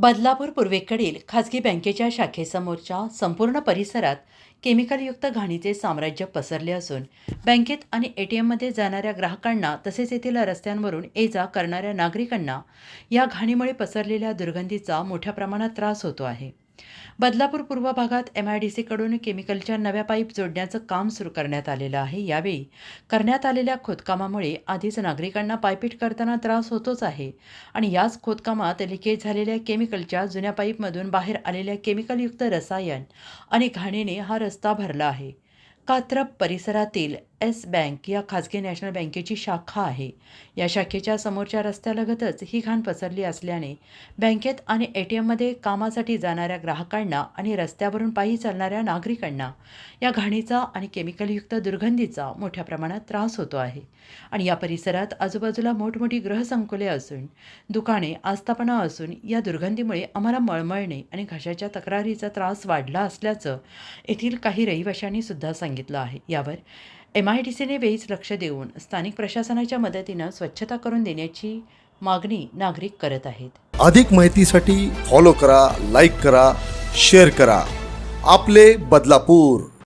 बदलापूर पूर्वेकडील खाजगी बँकेच्या शाखेसमोरच्या संपूर्ण परिसरात केमिकलयुक्त घाणीचे साम्राज्य पसरले असून बँकेत आणि ए टी एममध्ये जाणाऱ्या ग्राहकांना तसेच येथील रस्त्यांवरून ये जा करणाऱ्या नागरिकांना या घाणीमुळे पसरलेल्या दुर्गंधीचा मोठ्या प्रमाणात त्रास होतो आहे. बदलापूर पूर्व भागात एम आय डी सीकडून केमिकलच्या नव्या पाईप जोडण्याचं काम सुरू करण्यात आलेलं आहे. यावेळी करण्यात आलेल्या खोदकामामुळे आधीच नागरिकांना पायपीट करताना त्रास होतोच आहे आणि याच खोदकामात लिकेज झालेल्या केमिकलच्या जुन्या पाईपमधून बाहेर आलेल्या केमिकलयुक्त रसायन आणि घाणीने हा रस्ता भरला आहे. कात्रप परिसरातील एस बँक या खाजगी नॅशनल बँकेची शाखा आहे. या शाखेच्या समोरच्या रस्त्यालगतच ही घाण पसरली असल्याने बँकेत आणि ए टी एममध्ये कामासाठी जाणाऱ्या ग्राहकांना आणि रस्त्यावरून पायी चालणाऱ्या नागरिकांना या घाणीचा आणि केमिकलयुक्त दुर्गंधीचा मोठ्या प्रमाणात त्रास होतो आहे. आणि या परिसरात आजूबाजूला मोठमोठी ग्रहसंकुले असून दुकाने आस्थापना असून या दुर्गंधीमुळे आम्हाला मळमळणे आणि घशाच्या तक्रारीचा त्रास वाढला असल्याचं येथील काही रहिवाशांनी सुद्धा सांगितलं आहे. यावर एम आय डी सीने वेळीच लक्ष देऊन स्थानिक प्रशासनाच्या मदतीनं स्वच्छता करून देण्याची मागणी नागरिक करत आहेत. अधिक माहितीसाठी फॉलो करा लाईक करा शेअर करा. आपले बदलापूर.